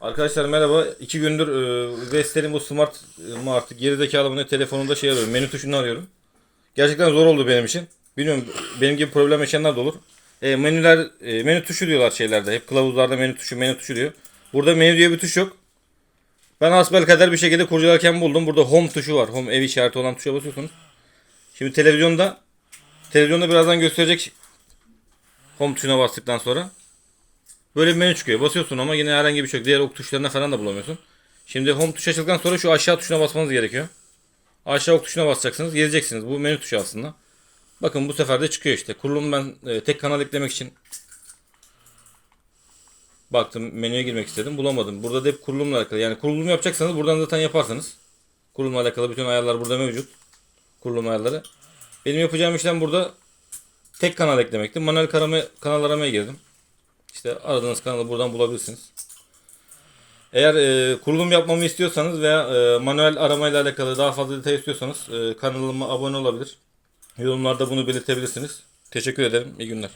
Arkadaşlar merhaba. İki gündür e, Vestel'in bu Smart e, mı artık gerizekalı mı ne telefonunda şey arıyorum. Menü tuşunu arıyorum. Gerçekten zor oldu benim için. Bilmiyorum benim gibi problem yaşayanlar da olur. E, menüler e, menü tuşu diyorlar şeylerde. Hep kılavuzlarda menü tuşu menü tuşu diyor. Burada menü diye bir tuş yok. Ben hasbelkader bir şekilde kurcalarken buldum. Burada home tuşu var. Home ev işareti olan tuşa basıyorsunuz. Şimdi televizyonda televizyonda birazdan gösterecek home tuşuna bastıktan sonra. Böyle bir menü çıkıyor. Basıyorsun ama yine herhangi bir şey yok. Diğer ok tuşlarına falan da bulamıyorsun. Şimdi home tuşu açıldıktan sonra şu aşağı tuşuna basmanız gerekiyor. Aşağı ok tuşuna basacaksınız. Geleceksiniz. Bu menü tuşu aslında. Bakın bu sefer de çıkıyor işte. Kurulum ben e, tek kanal eklemek için baktım menüye girmek istedim. Bulamadım. Burada da hep kurulumla alakalı. Yani kurulum yapacaksanız buradan zaten yaparsınız. Kurulumla alakalı bütün ayarlar burada mevcut. Kurulum ayarları. Benim yapacağım işlem burada tek kanal eklemekti. Manuel kanal aramaya girdim. İşte aradığınız kanalı buradan bulabilirsiniz. Eğer e, kurulum yapmamı istiyorsanız veya e, manuel aramayla alakalı daha fazla detay istiyorsanız e, kanalıma abone olabilir. Yorumlarda bunu belirtebilirsiniz. Teşekkür ederim. İyi günler.